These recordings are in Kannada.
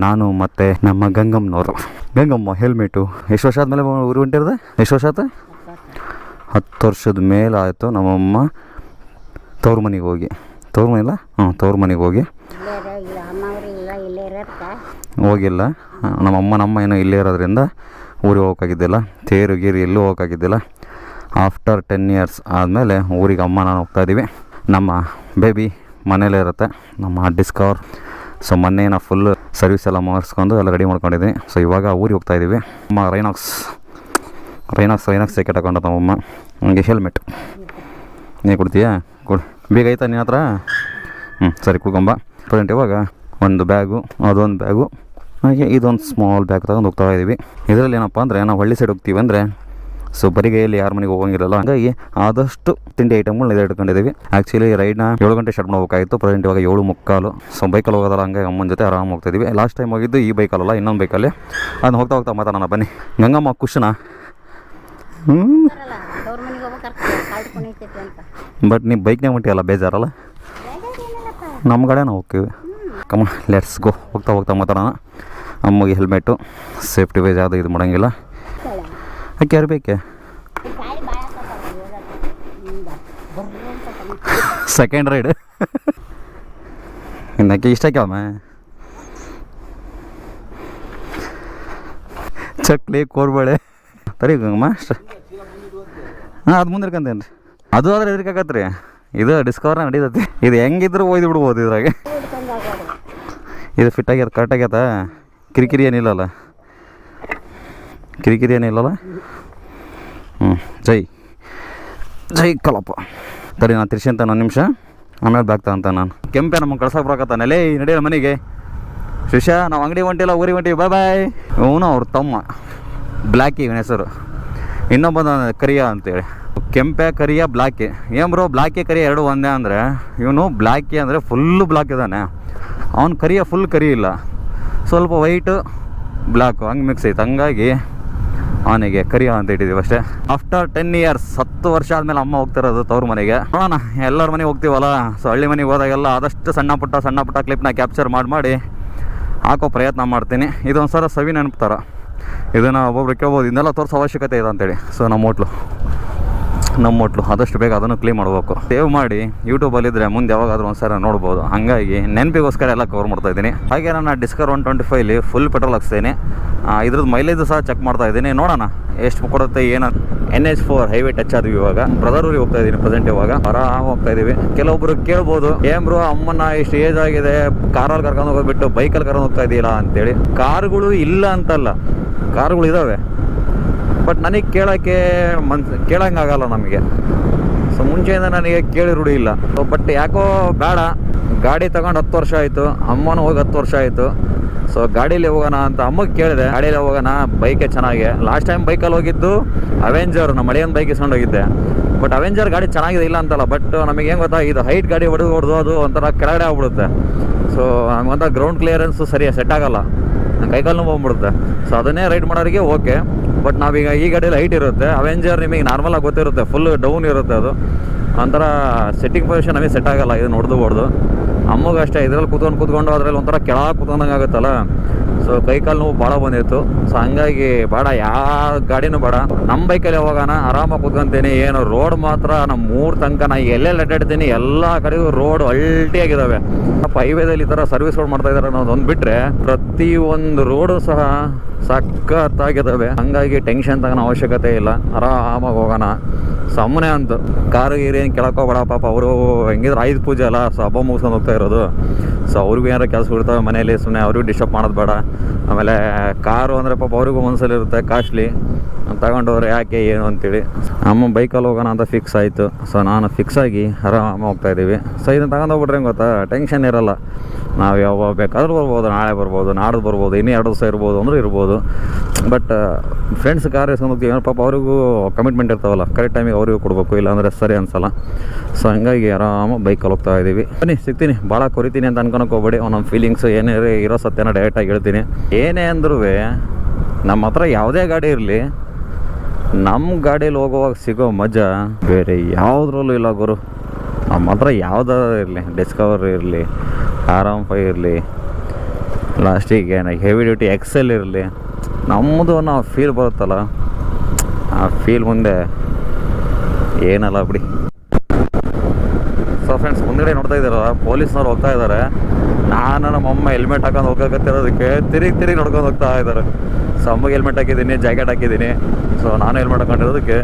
ನಾನು ಮತ್ತೆ ನಮ್ಮ ಗಂಗಮ್ಮನವರು. ಗಂಗಮ್ಮ ಹೆಲ್ಮೆಟು ಎಷ್ಟು ವರ್ಷ ಆದಮೇಲೆ ಊರು ಹೊಂಟಿರದೆ ಎಷ್ಟು ವರ್ಷ ಆಯ್ತು ಹತ್ತು ವರ್ಷದ ಮೇಲೆ ಆಯಿತು ನಮ್ಮಮ್ಮ ತವ್ರ ಮನೆಗೆ ಹೋಗಿ. ತವ್ರ ಮನೆ ಇಲ್ಲ? ಹ್ಞೂ ತವ್ರ ಮನೆಗೆ ಹೋಗಿ. ಹೋಗಿಲ್ಲ. ನಮ್ಮಮ್ಮ, ನಮ್ಮ ಏನೋ ಇಲ್ಲೇ ಇರೋದ್ರಿಂದ ಊರಿಗೆ ಹೋಗೋಕ್ಕಾಗಿದ್ದಿಲ್ಲ. ತೇರು, ಗೀರು ಎಲ್ಲೂ ಹೋಗೋಕ್ಕಾಗಿದ್ದಿಲ್ಲ. ಆಫ್ಟರ್ ಟೆನ್ ಇಯರ್ಸ್ ಆದಮೇಲೆ ಊರಿಗೆ ಅಮ್ಮ, ನಾನು ಹೋಗ್ತಾ ಇದ್ದೀವಿ. ನಮ್ಮ ಬೇಬಿ ಮನೇಲೇ ಇರುತ್ತೆ. ನಮ್ಮ ಡಿಸ್ಕವರ್ ಸೊ ಮೊನ್ನೆ ನಾವು ಫುಲ್ ಸರ್ವಿಸ್ ಎಲ್ಲ ಮಾಡಿಸ್ಕೊಂಡು ಎಲ್ಲ ರೆಡಿ ಮಾಡ್ಕೊಂಡಿದ್ದೀನಿ ಸೊ ಇವಾಗ ಊರಿಗೆ ಹೋಗ್ತಾ ಇದ್ದೀವಿ ಅಮ್ಮ ರೈನಾಕ್ಸ್ ರೈನಾಕ್ಸ್ ರೈನಾಕ್ಸ್ ಜಾಕೆಟ್ ಹಾಕೊಂಡು ನಮ್ಮಮ್ಮ ಹಂಗೆ ಹೆಲ್ಮೆಟ್ ನೀ ಕೊಡ್ತೀಯಾ? ಕೊಡು. ಬೇಗ ಆಯ್ತಾ ನಿನ್ನ ಹತ್ರ? ಹ್ಞೂ ಸರಿ ಕುಡ್ಕೊಂಬ ಪ್ರೆಸೆಂಟ್ ಇವಾಗ ಒಂದು ಬ್ಯಾಗು ಅದೊಂದು ಬ್ಯಾಗು ಹಾಗೆ ಇದೊಂದು ಸ್ಮಾಲ್ ಬ್ಯಾಗ್ ತಗೊಂಡು ಹೋಗ್ತಾ ಇದ್ದೀವಿ ಇದರಲ್ಲಿ ಏನಪ್ಪ ಅಂದರೆ, ನಾವು ಹಳ್ಳಿ ಸೈಡ್ ಹೋಗ್ತೀವಿ ಅಂದರೆ ಸೊ ಬರಿಗೈಯಲ್ಲಿ ಯಾರ ಮನೆಗೆ ಹೋಗಂಗಿರಲ್ಲ. ಹಾಗಾಗಿ ಆದಷ್ಟು ತಿಂಡಿ ಐಟಮ್ಗಳನ್ನ ಇದೆ ಇಟ್ಕೊಂಡಿದ್ದೀವಿ ಆ್ಯಕ್ಚುಲಿ ರೈಡ್ನ ಏಳು ಗಂಟೆ ಸ್ಟಾರ್ಟ್ ಮಾಡಬೇಕಾಗಿತ್ತು. ಪ್ರೆಸೆಂಟ್ ಇವಾಗ ಏಳು ಮುಕ್ಕಾಲು. ಸೊ ಬೈಕಲ್ಲಿ ಹೋಗೋದಲ್ಲ ಹಂಗೆ ಅಮ್ಮನ ಜೊತೆ ಆರಾಮ್ ಹೋಗ್ತಿದ್ವಿ. ಲಾಸ್ಟ್ ಟೈಮ್ ಹೋಗಿದ್ದು ಈ ಬೈಕಲ್ಲ ಇನ್ನೊಂದು ಬೈಕಲ್ಲಿ ಅದನ್ನ ಹೋಗ್ತಾ ಹೋಗ್ತಾ ಮಾತಾಡೋಣ, ಬನ್ನಿ. ಗಂಗಮ್ಮ ಅಂತ ಬಟ್ ನೀವು ಬೈಕ್ನಾಗ ಹೊಂಟಿಯಲ್ಲ, ಬೇಜಾರಲ್ಲ? ನಮ್ಮ ಕಡೆ ನಾವು ಹೋಗ್ತೀವಿ ಕಮ ಲೆಟ್ಸ್ ಗೋ ಹೋಗ್ತಾ ಹೋಗ್ತಾ ಮಾತಾಡೋಣ. ಅಮ್ಮಗೆ ಹೆಲ್ಮೆಟ್ಟು ಸೇಫ್ಟಿ ವೈಸ್ ಯಾವುದು ಇದು ಮಾಡೋಂಗಿಲ್ಲ. ಯಾರು ಬೇಕೆ? ಸೆಕೆಂಡ್ ರೈಡ್ ಇನ್ನಕ್ಕೆ ಇಷ್ಟ ಕ್ಯಾಮ ಚಕ್ಲಿ ಕೋರ್ಬಳೆ. ತರಿ ಗಂಗಮ್ಮ ಅಷ್ಟ. ಹಾಂ ಅದು ಮುಂದೆ ಇರ್ಕಂತೇನು ರೀ ಅದು ಆದ್ರೆ ಎದ್ರಿಕಾಗತ್ತೆ ರೀ ಇದು ಡಿಸ್ಕವರ್ ನಡೀತೈತಿ. ಇದು ಹೆಂಗಿದ್ರು ಒಯ್ದು ಬಿಡ್ಬೋದು ಇದ್ರಾಗೆ. ಇದು ಫಿಟ್ ಆಗ್ಯದ ಕರೆಕ್ಟ್ ಆಗ್ಯದ ಕಿರಿಕಿರಿ ಏನಿಲ್ಲಲ್ಲ. ಕಿರಿಕಿರಿ ಏನಿಲ್ಲಲ್ಲ ಹ್ಞೂ ಜೈ. ಜೈ ಕಲಪ್ಪ ತರಿ ನಾನು ತಿರ್ಸಿ ಅಂತ ಒಂದು ನಿಮಿಷ. ಆಮೇಲೆ ಬಾಗ್ತಾ ಅಂತ ನಾನು. ಕೆಂಪೆ ನಮಗೆ ಕಳ್ಸಕ್ಕೆ ಬರಕತ್ತಾನೆ? ಲೇ ನಡೆಯಲ್ಲ ಮನೆಗೆ. ಶಿಷ್ಯ, ನಾವು ಅಂಗಡಿ ಹೊಂಟಿಲ್ಲ, ಊರಿಗೆ ಹೊಂಟಿವಿ ಬಾಯ್ ಬಾಯ್ ಇವನು ಅವ್ರ ತಮ್ಮ. ಬ್ಲ್ಯಾಕಿ ಇವನ ಹೆಸರು. ಇನ್ನೊಬ್ಬ ಕರಿಯ ಅಂತೇಳಿ. ಕೆಂಪೆ, ಕರಿಯ ಬ್ಲ್ಯಾಕಿ ಏನು ಬ್ರೋ ಬ್ಲ್ಯಾಕಿ ಕರಿಯ ಎರಡು ಒಂದೇ ಅಂದರೆ? ಇವನು ಬ್ಲ್ಯಾಕಿ ಅಂದರೆ ಫುಲ್ಲು ಬ್ಲ್ಯಾಕ್ ಇದ್ದಾನೆ ಅವ್ನು ಕರಿಯ ಫುಲ್ ಕರಿ ಇಲ್ಲ ಸ್ವಲ್ಪ ವೈಟು ಬ್ಲ್ಯಾಕು ಹಂಗೆ ಮಿಕ್ಸ್ ಆಯ್ತು. ಹಂಗಾಗಿ ಅವನಿಗೆ ಕರಿಯ ಅಂತ ಇಟ್ಟಿದೀವಿ ಅಷ್ಟೇ. ಆಫ್ಟರ್ ಟೆನ್ ಇಯರ್ಸ್ ಹತ್ತು ವರ್ಷ ಆದಮೇಲೆ ಅಮ್ಮ ಹೋಗ್ತಿರೋದು ತವ್ರ ಮನೆಗೆ. ನೋಡೋಣ ಎಲ್ಲರ ಮನೆಗೆ ಹೋಗ್ತೀವಲ್ಲ? ಸೊ ಹಳ್ಳಿ ಮನೆಗೆ ಹೋದಾಗೆಲ್ಲ ಆದಷ್ಟು ಸಣ್ಣ ಪುಟ್ಟ ಸಣ್ಣ ಪುಟ್ಟ ಕ್ಲಿಪ್ನ ಕ್ಯಾಪ್ಚರ್ ಮಾಡಿ ಮಾಡಿ ಹಾಕೋ ಪ್ರಯತ್ನ ಮಾಡ್ತೀನಿ. ಇದೊಂದು ಸಲ ಸವಿ ನೆನಪು ಇದನ್ನು ಒಬ್ಬೊಬ್ರು ಕೇಳ್ಬೋದು ಇದನ್ನೆಲ್ಲ ತೋರಿಸೋ ಅವಶ್ಯಕತೆ ಇದೆ ಅಂತೇಳಿ. ಸೊ ನಮ್ಮ ಹೋಟ್ಲು. ನಮ್ಮ ಹೋಟ್ಲು ಆದಷ್ಟು ಬೇಗ ಅದನ್ನು ಕ್ಲೀನ್ ಮಾಡಬೇಕು. ಸೇವ್ ಮಾಡಿ ಯೂಟ್ಯೂಬಲ್ಲಿದ್ದರೆ ಮುಂದೆ ಯಾವಾಗಾದ್ರೂ ಒಂದ್ಸಲ ನೋಡ್ಬೋದು. ಹಾಗಾಗಿ ನೆನಪಿಗೋಸ್ಕರ ಎಲ್ಲ ಕವರ್ ಮಾಡ್ತಾ ಇದ್ದೀನಿ. ಹಾಗೆ ನಾನು ಡಿಸ್ಕರ್ ಒನ್ ಟ್ವೆಂಟಿ ಫೈವ್ಲಿ ಫುಲ್ ಪೆಟ್ರೋಲ್ ಹಾಕ್ಸ್ತೀನಿ. ಇದ್ರದ್ದು ಮೈಲೇಜ್ ಸಹ ಚೆಕ್ ಮಾಡ್ತಾ ಇದ್ದೀನಿ. ನೋಡೋಣ ಎಷ್ಟು ಕೊಡುತ್ತೆ, ಏನು? N H four highway touch ಆದ್ವಿ ಇವಾಗ. ಬ್ರದರ್ ಊರಿಗೆ ಹೋಗ್ತಾ ಇದ್ದೀನಿ ಪ್ರೆಸೆಂಟ್ ಇವಾಗ. ಆರಾಮ್ ಹೋಗ್ತಾ ಇದೀವಿ ಕೆಲವೊಬ್ರು ಕೇಳ್ಬೋದು, ಏನ್ ಬ್ರೋ ಅಮ್ಮನ ಇಷ್ಟು ಏಜ್ ಆಗಿದೆ, ಕಾರಲ್ಲಿ ಕರ್ಕೊಂಡು ಹೋಗ್ಬಿಟ್ಟು ಬೈಕಲ್ಲಿ ಕರ್ಕೊಂಡು ಹೋಗ್ತಾ ಇದೀಯಲ್ಲ? ಅಂತೇಳಿ. ಕಾರ್ಗಳು ಇಲ್ಲ ಅಂತಲ್ಲ. ಕಾರ್ಗಳು ಇದಾವೆ. ಬಟ್ ನನಗೆ ಕೇಳೋಕ್ಕೆ ಮನ್ಸು, ಕೇಳೋಂಗಾಗಲ್ಲ ನಮಗೆ. ಸೊ ಮುಂಚೆಯಿಂದ ನನಗೆ ಕೇಳಿ ರೂಢಿ ಇಲ್ಲ. ಸೊ ಬಟ್ ಯಾಕೋ ಬೇಡ. ಗಾಡಿ ತಗೊಂಡು ಹತ್ತು ವರ್ಷ ಆಯಿತು. ಅಮ್ಮನೂ ಹೋಗಿ ಹತ್ತು ವರ್ಷ ಆಯಿತು. ಸೊ ಗಾಡೀಲಿ ಹೋಗೋಣ ಅಂತ ಅಮ್ಮಗೆ ಕೇಳಿದೆ. ಗಾಡೀಲಿ ಹೋಗೋಣ, ಬೈಕೆ ಚೆನ್ನಾಗಿ. ಲಾಸ್ಟ್ ಟೈಮ್ ಬೈಕಲ್ಲಿ ಹೋಗಿದ್ದು ಅವೆಂಜರ್ ನಮ್ಮ ಮಳೆಯೊಂದು ಬೈಕ್ ಇಸ್ಕೊಂಡು ಹೋಗಿದ್ದೆ. ಬಟ್ ಅವೆಂಜರ್ ಗಾಡಿ ಚೆನ್ನಾಗಿದೆ ಇಲ್ಲ ಅಂತಲ್ಲ. ಬಟ್ ನಮಗೆ ಏನು ಗೊತ್ತಾ, ಇದು ಹೈಟ್ ಗಾಡಿ ಹೊಡೆದು ಹೊಡೆದು ಅದು ಒಂಥರ ಕೆಳಗಡೆ ಆಗ್ಬಿಡುತ್ತೆ. ಸೊ ನಮಗೊಂಥ ಗ್ರೌಂಡ್ ಕ್ಲಿಯರೆನ್ಸು ಸರಿಯಾಗಿ ಸೆಟ್ ಆಗೋಲ್ಲ. ಕೈಕಾಲು ನೋವು ಸೊ ಅದನ್ನೇ ರೈಡ್ ಮಾಡೋರಿಗೆ ಓಕೆ ಬಟ್ ನಾವೀಗ ಈ ಗಾಡಿಯಲ್ಲಿ ಹೈಟ್ ಇರುತ್ತೆ ಅವೆಂಜರ್ ನಿಮಗೆ ನಾರ್ಮಲಾಗಿ ಗೊತ್ತಿರುತ್ತೆ ಫುಲ್ ಡೌನ್ ಇರುತ್ತೆ ಅದು. ಒಂಥರ ಸೆಟ್ಟಿಂಗ್ ಪೊಸಿಷನ್ ನಮಗೆ ಸೆಟ್ ಆಗಲ್ಲ, ಇದು ನೋಡ್ದು ಹೊಡೆದು ಅಮ್ಮಗೆ ಅಷ್ಟೇ, ಇದ್ರಲ್ಲಿ ಕೂತ್ಕೊಂಡು ಕೂತ್ಕೊಂಡು ಅದ್ರಲ್ಲಿ ಒಂಥರ ಕೆಳಗೆ ಕೂತ್ಕೊಂಡಂಗೆ ಆಗುತ್ತಲ್ಲ? ಸೊ ಕೈಕಾಲು ನೋವು ಭಾಳ ಬಂದಿತ್ತು. ಸೊ ಹಂಗಾಗಿ ಬೇಡ ಯಾವ ಗಾಡಿನೂ ಬೇಡ. ನಮ್ಮ ಬೈಕಲ್ಲಿ ಹೋಗೋಣ ಆರಾಮಾಗಿ ಕೂತ್ಕೊಂತೀನಿ. ಏನು, ರೋಡ್ ಮಾತ್ರ ನಮ್ಮ ಮೂರು ತನಕ ನಾ ಎಲ್ಲೆಲ್ಲಿ ಅಡ್ಡಾಡ್ತೀನಿ, ಎಲ್ಲ ಕಡೆಗೂ ರೋಡ್ ಅಲ್ಟಿಯಾಗಿದ್ದಾವೆ ಹೈವೇದಲ್ಲಿ ಈ ಥರ ಸರ್ವಿಸ್ ರೋಡ್ ಮಾಡ್ತಾ ಇದ್ದಾರೆ ಅನ್ನೋದು ಒಂದು ಬಿಟ್ಟರೆ ಪ್ರತಿ ಒಂದು ರೋಡು ಸಹ ಸಖತ್ತಾಗಿದ್ದಾವೆ ಹಂಗಾಗಿ ಟೆನ್ಷನ್ ತಗೋಣ ಅವಶ್ಯಕತೆ ಇಲ್ಲ. ಆರಾಮಾಗಿ ಹೋಗೋಣ. ಸುಮ್ಮನೆ ಅಂತ. ಕಾರು ಗೀರು ಏನು ಪಾಪ. ಅವರು ಹೆಂಗಿದ್ರು ಆಯುಧ ಪೂಜೆ ಅಲ್ಲ ಸೊ ಹಬ್ಬ ಮುಗಿಸ್ಕೊಂಡು ಹೋಗ್ತಾ ಇರೋದು. ಸೊ ಅವ್ರಿಗೂ ಏನಾರ ಕೆಲಸ ಬಿಡ್ತಾವೆ ಮನೇಲಿ ಸುಮ್ಮನೆ ಅವ್ರಿಗೂ ಡಿಸ್ಟರ್ಬ್ ಮಾಡೋದು ಬೇಡ. ಆಮೇಲೆ, ಕಾರು ಅಂದರೆ ಪಾಪ ಅವ್ರಿಗೂ ಮನಸ್ಸಲ್ಲಿ ಇರುತ್ತೆ ಕಾಸ್ಟ್ಲಿ ತಗೊಂಡವ್ರೆ ಯಾಕೆ, ಏನು ಅಂತೇಳಿ. ಅಮ್ಮ ಬೈಕಲ್ಲಿ ಹೋಗೋಣ ಅಂತ ಫಿಕ್ಸ್ ಆಯಿತು. ಸೊ ನಾನು ಫಿಕ್ಸ್ ಆಗಿ ಆರಾಮ ಹೋಗ್ತಾ ಇದ್ದೀವಿ. ಸೊ ಇದನ್ನು ತಗೊಂಡು ಹೋಗ್ಬಿಟ್ರೆ ಹೆಂಗೆ ಗೊತ್ತಾ? ಟೆನ್ಷನ್ ಇರಲ್ಲ. ನಾವು ಯಾವಾಗ ಬೇಕಾದ್ರೂ ಬರ್ಬೋದು, ನಾಳೆ ಬರ್ಬೋದು, ನಾಡ್ದು ಬರ್ಬೋದು, ಇನ್ನೂ ಎರಡು ದಿವಸ ಇರ್ಬೋದು ಅಂದ್ರೆ ಇರ್ಬೋದು. ಬಟ್ ಫ್ರೆಂಡ್ಸ್ ಕಾರ್ ಹೋಗ್ತೀವಿ. ಅವರಿಗೂ ಪಾಪ ಅವ್ರಿಗೂ ಕಮಿಟ್ಮೆಂಟ್ ಇರ್ತಾವಲ್ಲ. ಕರೆಕ್ಟ್ ಟೈಮಿಗೆ ಅವರಿಗೂ ಕೊಡಬೇಕು. ಇಲ್ಲಾಂದರೆ ಸರಿ ಅನ್ಸಲ್ಲ. ಸೊ ಹಂಗಾಗಿ ಆರಾಮ ಬೈಕಲ್ಲಿ ಹೋಗ್ತಾ ಇದ್ದೀವಿ. ಬನ್ನಿ, ಸಿಗ್ತೀನಿ. ಭಾಳ ಕೊರಿತೀನಿ ಅಂತ ಅನ್ಕೊಳಕ್ಕೆ ಹೋಗ್ಬೇಡಿ. ಒಂದೊಂದು ಫೀಲಿಂಗ್ಸ್ ಏನೇ ಇರೋ ಸತ್ಯನ ಡೈರೆಕ್ಟಾಗಿ ಹೇಳ್ತೀನಿ. ಏನೇ ಅಂದ್ರೂ ನಮ್ಮ ಹತ್ರ ಯಾವುದೇ ಗಾಡಿ ಇರಲಿ ನಮ್ಮ ಗಾಡೀಲಿ ಹೋಗುವಾಗ ಸಿಗೋ ಮಜಾ ಬೇರೆ ಯಾವುದ್ರಲ್ಲೂ ಇಲ್ಲ ಗುರು. ನಮ್ಮ ಹತ್ರ ಯಾವುದಾದ್ರು ಇರಲಿ ಡಿಸ್ಕವರ್ ಇರಲಿ ಆರಾಮ್ ಫೈ ಇರಲಿ ಲಾಸ್ಟಿಗೆ ಹೆವಿ ಡ್ಯೂಟಿ ಎಕ್ಸೆಲ್ ಇರಲಿ ನಮ್ಮದು ಅನ್ನೋ ಫೀಲ್ ಬರುತ್ತಲ್ಲ. ಆ ಫೀಲ್ ಮುಂದೆ ಏನಲ್ಲ ಬಿಡಿ. ಸೊ ಫ್ರೆಂಡ್ಸ್ ಮುಂದ್ಗಡೆ ನೋಡ್ತಾ ಇದ್ದಾರಲ್ಲ, ಪೊಲೀಸ್ನವ್ರು ಹೋಗ್ತಾ ಇದ್ದಾರೆ. ನಾನು ನಮ್ಮಮ್ಮ ಹೆಲ್ಮೆಟ್ ಹಾಕೊಂಡು ಹೋಗಕತ್ತಿರೋದಕ್ಕೆ ತಿರುಗಿ ತಿರುಗಿ ನೋಡ್ಕೊಂಡು ಹೋಗ್ತಾ ಇದ್ದಾರೆ. ಸೊ ಅಮ್ಮಗೆ ಹೆಲ್ಮೆಟ್ ಹಾಕಿದ್ದೀನಿ ಜಾಕೆಟ್ ಹಾಕಿದ್ದೀನಿ. ಸೊ ನಾನು ಏನು ಹಾಕೊಂಡಿರೋದಕ್ಕೆ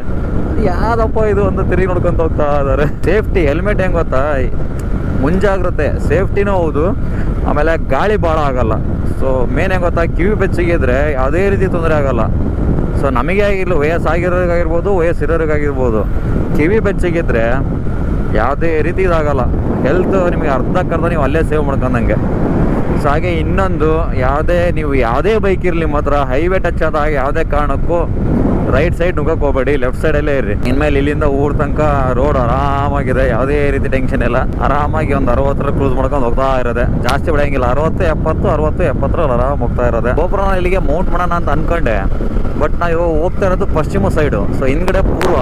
ಯಾವ್ದಪ್ಪ ಇದು ಅಂತ ತಿರುಗಿ ನೋಡ್ಕೊಂತ ಹೋಗ್ತಾ ಇದ್ದಾರೆ. ಸೇಫ್ಟಿ ಹೆಲ್ಮೆಟ್ ಹೆಂಗ್ ಗೊತ್ತಾ? ಮುಂಜಾಗ್ರತೆ ಸೇಫ್ಟಿನೂ ಹೌದು, ಆಮೇಲೆ ಗಾಳಿ ಭಾಳ ಆಗಲ್ಲ. ಸೊ ಮೇನ್ ಹೆಂಗ್ ಗೊತ್ತಾ? ಕಿವಿ ಬೆಚ್ಚಗಿದ್ರೆ ಯಾವುದೇ ರೀತಿ ತೊಂದರೆ ಆಗಲ್ಲ. ಸೊ ನಮಗೆ ಆಗಿಲ್ಲ ವಯಸ್ಸಾಗಿರೋರಿಗಾಗಿರ್ಬೋದು ವಯಸ್ಸಿರೋರಿಗಾಗಿರ್ಬೋದು ಕಿವಿ ಬೆಚ್ಚಗಿದ್ರೆ ಯಾವುದೇ ರೀತಿ ಇದಾಗಲ್ಲ. ಹೆಲ್ತ್ ನಿಮಗೆ ಅರ್ಧಕ್ಕರ್ಧ ನೀವು ಅಲ್ಲೇ ಸೇವ್ ಮಾಡ್ಕೊಂಡಂಗೆ. ಸೊ ಹಾಗೆ ಇನ್ನೊಂದು, ಯಾವುದೇ, ನೀವು ಯಾವುದೇ ಬೈಕ್ ಇರಲಿ ಮಾತ್ರ ಹೈವೇ ಟಚ್ ಆದಾಗ ಯಾವುದೇ ಕಾರಣಕ್ಕೂ ರೈಟ್ ಸೈಡ್ ನುಗ್ಗಕ್ಕೆ ಹೋಗಬೇಡಿ ಲೆಫ್ಟ್ ಸೈಡಲ್ಲೇ ಇರ್ರಿ. ಇನ್ಮೇಲೆ ಇಲ್ಲಿಂದ ಊರ್ ತನಕ ರೋಡ್ ಆರಾಮಾಗಿದೆ, ಯಾವುದೇ ರೀತಿ ಟೆನ್ಷನ್ ಇಲ್ಲ. ಆರಾಮಾಗಿ ಒಂದು ಅರವತ್ತರ ಕ್ರೂಸ್ ಮಾಡ್ಕೊಂಡು ಹೋಗ್ತಾ ಇರೋದೆ. ಜಾಸ್ತಿ ಬಿಡಂಗಿಲ್ಲ ಅರವತ್ತು, ಎಪ್ಪತ್ತು, ಅರವತ್ತು, ಎಪ್ಪತ್ತರಲ್ಲಿ ಆರಾಮ್ ಹೋಗ್ತಾ ಇರೋದೆ. ಗೋಪುರನ ಇಲ್ಲಿಗೆ ಮೌಂಟ್ ಮಾಡೋಣ ಅಂತ ಅನ್ಕೊಂಡೆ. ಬಟ್ ನಾ ಇವಾಗ ಹೋಗ್ತಾ ಇರೋದು ಪಶ್ಚಿಮ ಸೈಡು ಸೊ ಹಿಂದ್ಗಡೆ ಪೂರ್ವ.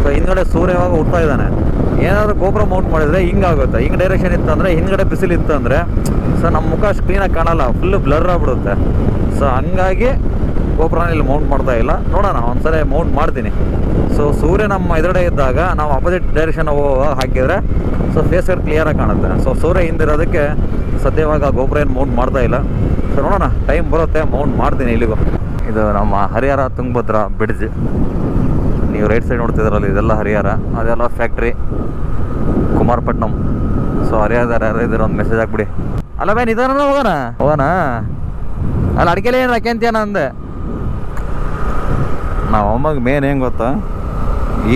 ಸೊ ಹಿಂದ್ಗಡೆ ಸೂರ್ಯ ಇವಾಗ ಹುಡ್ತಾ ಇದ್ದಾನೆ. ಏನಾದರೂ ಗೋಪುರ ಮೌಂಟ್ ಮಾಡಿದ್ರೆ ಹಿಂಗಾಗುತ್ತೆ ಹಿಂಗೆ ಡೈರೆಕ್ಷನ್ ಇತ್ತಂದರೆ, ಹಿಂದ್ಗಡೆ ಬಿಸಿಲು ಇತ್ತಂದರೆ ಸೊ ನಮ್ಮ ಮುಖ ಸ್ಕ್ರೀನಾಗಿ ಕಾಣಲ್ಲ. ಫುಲ್ ಬ್ಲರ್ ಆಗ್ಬಿಡುತ್ತೆ. ಸೊ ಹಂಗಾಗಿ ಗೋಪುರನ ಇಲ್ಲಿ ಮೌಂಟ್ ಮಾಡ್ತಾ ಇಲ್ಲ. ನೋಡೋಣ ಒಂದ್ಸಲ ಮೌಂಟ್ ಮಾಡ್ತೀನಿ. ಸೊ ಸೂರ್ಯ ನಮ್ಮ ಎದುರುಗಡೆ ಇದ್ದಾಗ ನಾವು ಅಪೋಸಿಟ್ ಡೈರೆಕ್ಷನ್ ಹಾಕಿದರೆ ಸೊ ಫೇಸ್ ಕ್ಲಿಯರಾಗಿ ಕಾಣುತ್ತೆ. ಸೊ ಸೂರ್ಯ ಹಿಂದಿರೋದಕ್ಕೆ ಸದ್ಯವಾಗ ಗೋಪುರ ಏನು ಮೌಂಟ್ ಮಾಡ್ತಾ ಇಲ್ಲ. ಸೊ ನೋಡೋಣ ಟೈಮ್ ಬರುತ್ತೆ ಮೌಂಟ್ ಮಾಡ್ತೀನಿ ಇಲ್ಲಿಗೂ. ಇದು ನಮ್ಮ ಹರಿಹರ ತುಂಗಭದ್ರಾ ಬ್ರಿಡ್ಜ್ ನೀವು ರೈಟ್ ಸೈಡ್ ನೋಡ್ತಿದ್ರಲ್ಲ, ಇದೆಲ್ಲ ಹರಿಹರ. ಅದೆಲ್ಲ ಫ್ಯಾಕ್ಟ್ರಿ ಕುಮಾರಪಟ್ಟಣಂ. ಸೊ ಹರಿಹರ ಇದ್ರೆ ಒಂದು ಮೆಸೇಜ್ ಹಾಕ್ಬಿಡಿ. ಅಲ್ಲ ಬೇನ್ ಇದಾನ ಹೋಗೋಣ? ಹೋಗೋಣ? ಅಲ್ಲ, ಅಡಿಕೆಲೆ ಏನು ಹಾಕ್ಯಂತೀಯನ ಅಂದೆ? ನಾವು ಅಮ್ಮಗೆ ಮೇನ್ ಹೆಂಗೆ ಗೊತ್ತಾ?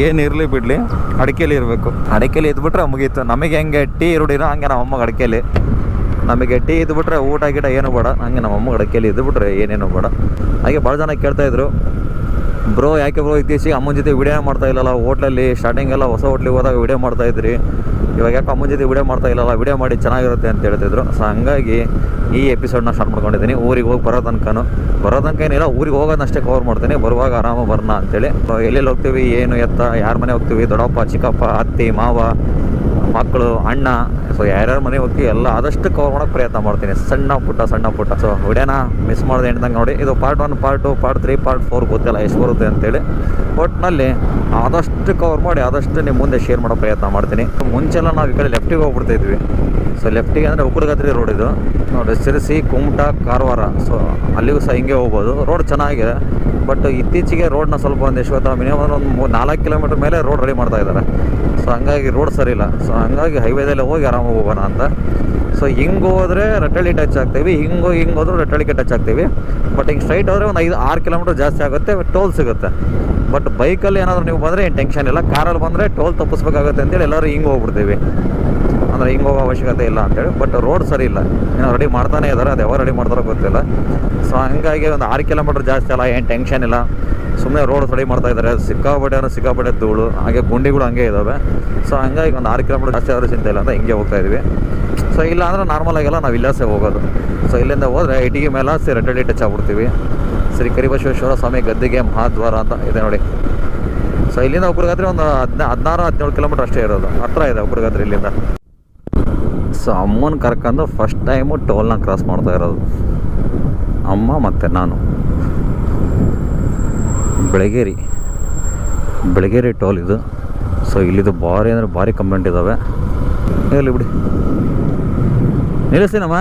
ಏನು ಇರಲಿ ಬಿಡಲಿ, ಅಡಿಕೆಲಿ ಇರಬೇಕು. ಅಡಿಕೆಲಿ ಇದ್ಬಿಟ್ರೆ ಮುಗೀತು. ನಮಗೆ ಹೆಂಗೆ ಟೀ ಇರುಡಿರೋ ಹಂಗೆ ನಮ್ಮ ಅಮ್ಮಗೆ ಅಡಿಕೆಲಿ. ನಮಗೆ ಟೀ ಇದ್ಬಿಟ್ರೆ ಊಟ ಗೀಟ ಏನು ಬೇಡ. ಹಂಗೆ ನಮ್ಮ ಅಮ್ಮಗೆ ಅಡಿಕೆಲಿ ಇದ್ಬಿಟ್ರೆ ಏನೇನು ಬೇಡ. ಹಾಗೆ ಭಾಳ ಜನ ಕೇಳ್ತಾಯಿದ್ರು ಬ್ರೋ, ಯಾಕೆ ಬ್ರೋ ಇತ್ತೀಚಿಗೆ ಅಮ್ಮನ ಜೊತೆ ವಿಡಿಯೋ ಮಾಡ್ತಾ ಇಲ್ಲಲ್ಲ? ಹೋಟ್ಲಲ್ಲಿ ಸ್ಟಾರ್ಟಿಂಗ್ ಎಲ್ಲ ಹೊಸ ಹೋಟ್ಲಿಗೆ ಹೋದಾಗ ವಿಡಿಯೋ ಮಾಡ್ತಾ ಇದ್ರಿ. ಇವಾಗ ಯಾಕೆ ಅಮ್ಮನ ಜೊತೆ ವಿಡಿಯೋ ಮಾಡ್ತಾ ಇಲ್ಲಲ್ಲ ವಿಡಿಯೋ ಮಾಡಿ ಚೆನ್ನಾಗಿರುತ್ತೆ ಅಂತ ಹೇಳ್ತಿದ್ರು ಸೊ ಹಂಗಾಗಿ ಈ ಎಪಿಸೋಡ್ನ ಸ್ಟಾರ್ಟ್ ಮಾಡ್ಕೊಂಡಿದ್ದೀನಿ. ಊರಿಗೆ ಹೋಗಿ ಬರೋ ತನಕನು, ಬರೋ ತನಕ ಏನಿಲ್ಲ, ಊರಿಗೆ ಹೋಗೋದನ್ನಷ್ಟೇ ಕವರ್ ಮಾಡ್ತೀನಿ. ಬರುವಾಗ ಆರಾಮ ಬರೋಣ ಅಂತೇಳಿ. ಎಲ್ಲೆಲ್ಲಿ ಹೋಗ್ತೀವಿ, ಏನು ಎತ್ತ, ಯಾರ ಮನೆ ಹೋಗ್ತೀವಿ, ದೊಡ್ಡಪ್ಪ, ಚಿಕ್ಕಪ್ಪ, ಅತ್ತಿ, ಮಾವ ಮಕ್ಕಳು, ಅಣ್ಣ ಸೊ ಯಾರ್ಯಾರ ಮನೆ ಹೋಗಿ ಎಲ್ಲ ಆದಷ್ಟು ಕವರ್ ಮಾಡೋಕೆ ಪ್ರಯತ್ನ ಮಾಡ್ತೀನಿ. ಸಣ್ಣ ಪುಟ್ಟ ಸಣ್ಣ ಪುಟ್ಟ. ಸೊ ವಿಡಿಯೋನ ಮಿಸ್ ಮಾಡಿದೆ ಎಂಟಂಗೆ ನೋಡಿ. ಇದು part one part two part three part four ಗೊತ್ತಿಲ್ಲ ಎಷ್ಟು ಬರುತ್ತೆ ಅಂತೇಳಿ. ಒಟ್ಟಿನಲ್ಲಿ ಆದಷ್ಟು ಕವರ್ ಮಾಡಿ, ಆದಷ್ಟು ನಿಮ್ಮ ಮುಂದೆ ಶೇರ್ ಮಾಡೋ ಪ್ರಯತ್ನ ಮಾಡ್ತೀನಿ. ಮುಂಚೆಲ್ಲ ನಾವು ಈ ಕಡೆ ಲೆಫ್ಟಿಗೆ ಹೋಗ್ಬಿಡ್ತಿದ್ವಿ ಸೊ ಲೆಫ್ಟಿಗೆ ಅಂದರೆ ಉಕ್ಕುಡಗತ್ರಿ ರೋಡ್ ಇದು. ನೋಡಿ ಸಿರಸಿ ಕುಮಟ ಕಾರವಾರ ಸೊ ಅಲ್ಲಿಗೂ ಸಹ ಹಿಂಗೆ ಹೋಗ್ಬೋದು. ರೋಡ್ ಚೆನ್ನಾಗಿದೆ. ಬಟ್ ಇತ್ತೀಚೆಗೆ ರೋಡ್ನ ಸ್ವಲ್ಪ ಒಂದು ಗೊತ್ತಾ ಮಿನಿಮಮ್ ಒಂದು ಮೂ ನಾಲ್ಕು ಕಿಲೋಮೀಟ್ರ್ ಮೇಲೆ ರೋಡ್ ರೆಡಿ ಮಾಡ್ತಾ ಇದ್ದಾರೆ. ಸೊ ಹಂಗಾಗಿ ರೋಡ್ ಸರಿ ಇಲ್ಲ. ಸೊ ಹಂಗಾಗಿ ಹೈವೇದಲ್ಲೇ ಹೋಗಿ ಆರಾಮಾಗಿ ಹೋಗೋಣ ಅಂತ. ಸೊ ಹಿಂಗೆ ಹೋದರೆ ರಟ್ಟಳ್ಳಿ ಟಚ್ ಆಗ್ತೀವಿ. ಹಿಂಗೆ ಹಿಂಗೆ ಹೋದ್ರೆ ರಟ್ಟಳ್ಳಿಗೆ ಟಚ್ ಆಗ್ತೀವಿ. ಬಟ್ ಹಿಂಗೆ ಸ್ಟ್ರೈಟ್ ಹೋದರೆ ಒಂದು ಐದು, ಆರು ಕಿಲೋಮೀಟ್ರ್ ಜಾಸ್ತಿ ಆಗುತ್ತೆ ಟೋಲ್ ಸಿಗುತ್ತೆ. ಬಟ್ ಬೈಕಲ್ಲಿ ಏನಾದರೂ ನೀವು ಬಂದರೆ ಏನು ಟೆನ್ಷನ್ ಇಲ್ಲ. ಕಾರಲ್ಲಿ ಬಂದರೆ ಟೋಲ್ ತಪ್ಪಿಸ್ಬೇಕಾಗುತ್ತೆ ಅಂತೇಳಿ ಎಲ್ಲರೂ ಹಿಂಗೆ ಹೋಗ್ಬಿಡ್ತೀವಿ. ಅಂದರೆ ಹಿಂಗೆ ಹೋಗೋ ಅವಶ್ಯಕತೆ ಇಲ್ಲ ಅಂತೇಳಿ ಬಟ್ ರೋಡ್ ಸರಿ ಇಲ್ಲ. ಏನೋ ರೆಡಿ ಮಾಡ್ತಾನೆ ಇದ್ದಾರೆ ಅದು ಯಾವಾಗ ರೆಡಿ ಮಾಡ್ತಾರೋ ಗೊತ್ತಿಲ್ಲ. ಸೊ ಹಂಗಾಗಿ ಒಂದು ಆರು ಕಿಲೋಮೀಟ್ರ್ ಜಾಸ್ತಿ ಅಲ್ಲ, ಏನು ಟೆನ್ಷನ್ ಇಲ್ಲ. ಸುಮ್ಮನೆ ರೋಡ್ ರೆಡಿ ಮಾಡ್ತಾ ಇದ್ದಾರೆ ಸಿಕ್ಕಾಪಟ್ಟೆ ಅಂದರೆ ಸಿಕ್ಕಾಪಟ್ಟೆ ಧೂಳು, ಹಾಗೆ ಗುಂಡಿಗಳು ಹಂಗೆ ಇದ್ದಾವೆ ಸೊ ಹಂಗಾಗಿ ಒಂದು ಆರು ಕಿಲೋಮೀಟ್ರ್ ಜಾಸ್ತಿ ಆದರೂ ಚಿಂತೆ ಇಲ್ಲ ಅಂತ ಹಿಂಗೆ ಹೋಗ್ತಾ ಇದ್ವಿ. ಸೊ ಇಲ್ಲ ಅಂದರೆ ನಾರ್ಮಲ್ ಆಗಿಲ್ಲ, ನಾವು ಇಲ್ಲಾಸೆ ಹೋಗೋದು. ಸೊ ಇಲ್ಲಿಂದ ಹೋದರೆ ಇಟಿಗೆ ಮೇಲೆ ಸಿ ರೆಟಡಿ ಟಚ್ ಆಗ್ಬಿಡ್ತೀವಿ ಶ್ರೀ ಕರಿಬಸವೇಶ್ವರ ಸ್ವಾಮಿ ಗದ್ದಿಗೆ ಮಹಾದ್ವಾರ ಅಂತ ಇದೆ ನೋಡಿ. ಸೊ ಇಲ್ಲಿಂದ ಒಬ್ರಿಗಾದ್ರೆ ಒಂದು ಹದಿನ, ಹದಿನಾರು, ಹದಿನೇಳು ಕಿಲೋಮೀಟ್ರ್ ಅಷ್ಟೇ ಇರೋದು. ಹತ್ರ ಇದೆ ಒಬ್ರಿಗಾದ್ರೆ ಇಲ್ಲಿಂದ. ಸೊ ಅಮ್ಮನ ಕರ್ಕೊಂಡು ಫಸ್ಟ್ ಟೈಮು ಟೋಲ್ನ ಕ್ರಾಸ್ ಮಾಡ್ತಾ ಇರೋದು. ಅಮ್ಮ ಮತ್ತು ನಾನು. ಬೆಳಗೇರಿ. ಬೆಳಗೇರಿ ಟೋಲ್ ಇದು. ಸೊ ಇಲ್ಲಿದು ಭಾರಿ ಅಂದರೆ ಭಾರಿ ಕಂಪ್ಲೇಂಟ್ ಇದ್ದಾವೆ ಹೇಳಿ ಬಿಡಿ. ನಿಲ್ಲಿಸ್ತೀನಮ್ಮ?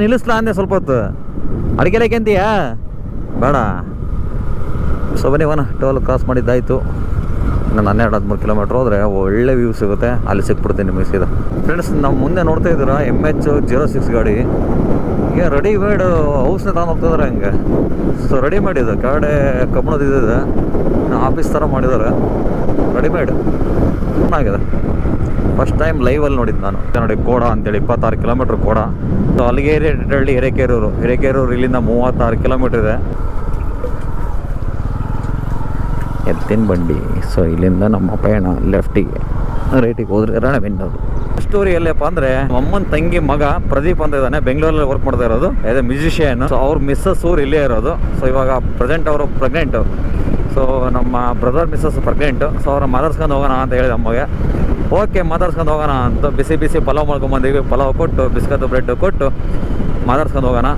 ನಿಲ್ಲಿಸ್ಲಾ ಅಂದೆ ಸ್ವಲ್ಪ ಹೊತ್ತು. ಅಡಿಕೆ ಅಂತೀಯಾ ಬೇಡ. ಸೊ ಬನ್ನಿ ವನ ಟೋಲ್ ಕ್ರಾಸ್ ಮಾಡಿದ್ದಾಯಿತು. ನಾನು ಹನ್ನೆರಡು, ಹದಿಮೂರು ಕಿಲೋಮೀಟ್ರ್ ಹೋದರೆ ಒಳ್ಳೆ ವ್ಯೂ ಸಿಗುತ್ತೆ. ಅಲ್ಲಿ ಸಿಕ್ಬಿಡ್ತೀನಿ ನಿಮಗೆ ಸೀದಾ. ಫ್ರೆಂಡ್ಸ್ ನಾವು ಮುಂದೆ ನೋಡ್ತಾ ಇದ್ದೀರಾ? ಎಂ ಎಚ್ ಜೀರೋ ಸಿಕ್ಸ್ ಗಾಡಿ. ಈಗ ರೆಡಿಮೇಡ್ ಹೌಸ್ನ ತಗೊಂಡು ಹೋಗ್ತಿದ್ದಾರೆ ಹಂಗೆ. ಸೊ ರೆಡಿಮೇಡ್ ಇದು. ಕೆಳಗಡೆ ಕಬ್ಬಣದ ಇದಿದೆ ಆಫೀಸ್ ಥರ ಮಾಡಿದ್ದಾರೆ. ರೆಡಿಮೇಡ್ ಚೆನ್ನಾಗಿದೆ ಫಸ್ಟ್ ಟೈಮ್ ಲೈವಲ್ಲಿ ನೋಡಿದ್ದು ನಾನು. ನೋಡಿ ಕೋಡ ಅಂತೇಳಿ ಇಪ್ಪತ್ತಾರು ಕಿಲೋಮೀಟ್ರ್ ಕೋಡ ಸೊ ಅಲ್ಲಿಗೆ ಹಿರೇಕೇರೂರು ಹಿರೇಕೆರೂರು ಇಲ್ಲಿಂದ ಮೂವತ್ತಾರು ಕಿಲೋಮೀಟ್ರ್ ಇದೆ. ಎತ್ತಿನ ಬಂಡಿ. ಸೊ ಇಲ್ಲಿಂದ ನಮ್ಮ ಪಯಣ ಲೆಫ್ಟಿಗೆ ರೈಟಿಗೆ ಹೋದ್ರೆ ರಾಣೆಬೆನ್ನೂರು ಸ್ಟೋರಿ ಎಲ್ಲಪ್ಪ ಅಂದ್ರೆ ಅಮ್ಮನ ತಂಗಿ ಮಗ ಪ್ರದೀಪ್ ಅಂತ ಇದ್ದಾನೆ. ಬೆಂಗಳೂರಲ್ಲಿ ವರ್ಕ್ ಮಾಡ್ತಾ ಇರೋದು. ಆಸ್ ಮ್ಯೂಸಿಷಿಯನ್ ಸೊ ಅವ್ರ ಮಿಸ್ಸಸ್ ಊರು ಇಲ್ಲೇ ಇರೋದು. ಸೊ ಇವಾಗ ಪ್ರೆಸೆಂಟ್ ಅವರು ಪ್ರೆಗ್ನೆಂಟು ಸೊ ನಮ್ಮ ಬ್ರದರ್ ಮಿಸ್ಸಸ್ ಪ್ರೆಗ್ನೆಂಟ್ ಸೊ ಅವ್ರ ಮಾತಾಡ್ಸ್ಕೊಂಡು ಹೋಗೋಣ ಅಂತ ಹೇಳಿದೆ ಅಮ್ಮಗೆ. ಓಕೆ ಮಾತಾಡ್ಸ್ಕೊಂಡು ಹೋಗೋಣ ಅಂತ. ಬಿಸಿ ಬಿಸಿ ಪಲಾವ್ ಮಾಡ್ಕೊಂಬಂದಿವಿ ಪಲಾವ್ ಕೊಟ್ಟು ಬಿಸ್ಕತ್ ಬ್ರೆಡ್ ಕೊಟ್ಟು ಮಾತಾಡ್ಸ್ಕೊಂಡು ಹೋಗೋಣ.